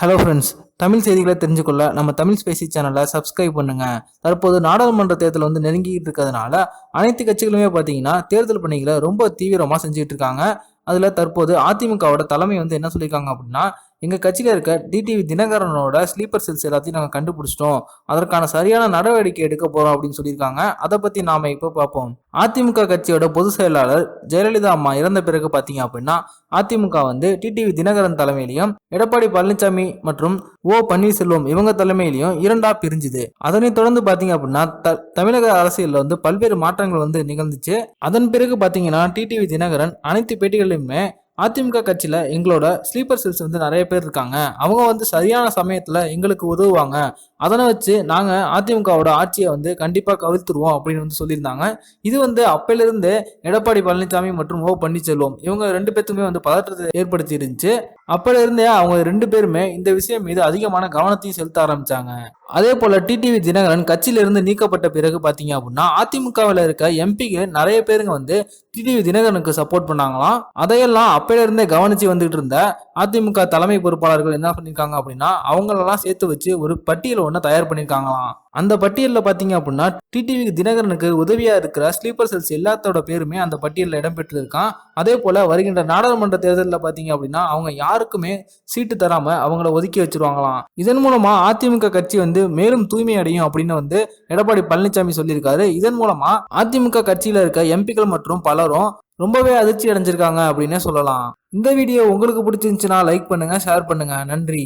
Hello friends Tamil செய்திகளை தெரிஞ்சுக்கொள்ள நம்ம Tamil Spacey சேனலை சப்ஸ்கிரைப் பண்ணுங்க. தற்போது நாடாளுமன்ற தேர்தல் வந்து நெருங்கிட்டு இருக்கிறதுனால அனைத்து கட்சிகளுமே பார்த்தீங்கன்னா தேர்தல் பணிகளை ரொம்ப தீவிரமாக செஞ்சுட்டு இருக்காங்க. அதில் தற்போது அதிமுகவோட தலைமை வந்து என்ன சொல்லியிருக்காங்க அப்படின்னா எங்கள் கட்சியில் இருக்க டிடிவி தினகரனோட ஸ்லீப்பர் செல்ஸ் எல்லாத்தையும் நாங்கள் கண்டுபிடிச்சிட்டோம். அதற்கான சரியான நடவடிக்கை எடுக்க போகிறோம் அப்படின்னு சொல்லியிருக்காங்க. அதை பற்றி நாம் இப்போ பார்ப்போம். அதிமுக கட்சியோட பொதுச் செயலாளர் ஜெயலலிதா அம்மா இறந்த பிறகு பார்த்தீங்க அப்படின்னா அதிமுக வந்து டிடிவி தினகரன் தலைமையிலையும் எடப்பாடி பழனிசாமி மற்றும் ஓ பன்னீர்செல்வம் இவங்க தலைமையிலையும் இரண்டா பிரிஞ்சுது. அதனைத் தொடர்ந்து பார்த்தீங்க அப்படின்னா த தமிழக அரசியலில் வந்து பல்வேறு மாற்றங்கள் வந்து நிகழ்ந்துச்சு. அதன் பிறகு பார்த்தீங்கன்னா டிடிவி தினகரன் அனைத்து பேட்டிகளிலுமே அதிமுக கட்சியில் எங்களோட ஸ்லீப்பர் செல்ஸ் வந்து நிறைய பேர் இருக்காங்க. அவங்க வந்து சரியான சமயத்தில் எங்களுக்கு உதவுவாங்க. அதனை வச்சு நாங்கள் அதிமுகவோட ஆட்சியை வந்து கண்டிப்பாக கவிழ்த்துருவோம் அப்படின்னு வந்து சொல்லியிருந்தாங்க. இது வந்து அப்பையிலிருந்து எடப்பாடி பழனிசாமி மற்றும் ஓ பன்னீர்செல்வம் இவங்க ரெண்டு பேத்துக்குமே வந்து பதற்றத்தை ஏற்படுத்தி இருந்துச்சு அப்பல அவங்க ரெண்டு பேருமே இந்த விஷயம் மீது அதிகமான கவனத்தையும் செலுத்த ஆரம்பிச்சாங்க. அதே போல டிடிவி தினகரன் கட்சியிலிருந்து நீக்கப்பட்ட பிறகு பாத்தீங்க அப்படின்னா அதிமுகவில் இருக்க எம்பிக்கு நிறைய பேருங்க வந்து டிடிவி தினகரனுக்கு சப்போர்ட் பண்ணாங்களாம். அதையெல்லாம் அப்பையிலிருந்தே கவனிச்சு வந்துட்டு இருந்த அதிமுக தலைமை பொறுப்பாளர்கள் என்ன பண்ணியிருக்காங்க அப்படின்னா அவங்களெல்லாம் சேர்த்து வச்சு ஒரு பட்டியல் ஒன்று தயார் பண்ணியிருக்காங்களாம் அந்த பட்டியலில் பார்த்தீங்க அப்படின்னா டிடிவிக்கு தினகரனுக்கு உதவியா இருக்கிற ஸ்லீப்பர் செல்ஸ் எல்லாத்தோட பேருமே அந்த பட்டியலில் இடம்பெற்றிருக்கான் அதே போல வருகின்ற நாடாளுமன்ற தேர்தலில் பார்த்தீங்க அப்படின்னா அவங்க யாருக்குமே சீட்டு தராமல் அவங்கள ஒதுக்கி வச்சிருவாங்களாம். இதன் மூலமாக அதிமுக கட்சி வந்து மேலும் தூய்மை அடையும் அப்படின்னு வந்து எடப்பாடி பழனிசாமி சொல்லியிருக்காரு. இதன் மூலமாக அதிமுக கட்சியில் இருக்க எம்பிக்கள் மற்றும் பலரும் ரொம்பவே அதிர்ச்சி அடைஞ்சிருக்காங்க அப்படின்னே சொல்லலாம். இந்த வீடியோ உங்களுக்கு பிடிச்சிருந்துச்சுன்னா லைக் பண்ணுங்க ஷேர் பண்ணுங்க. நன்றி.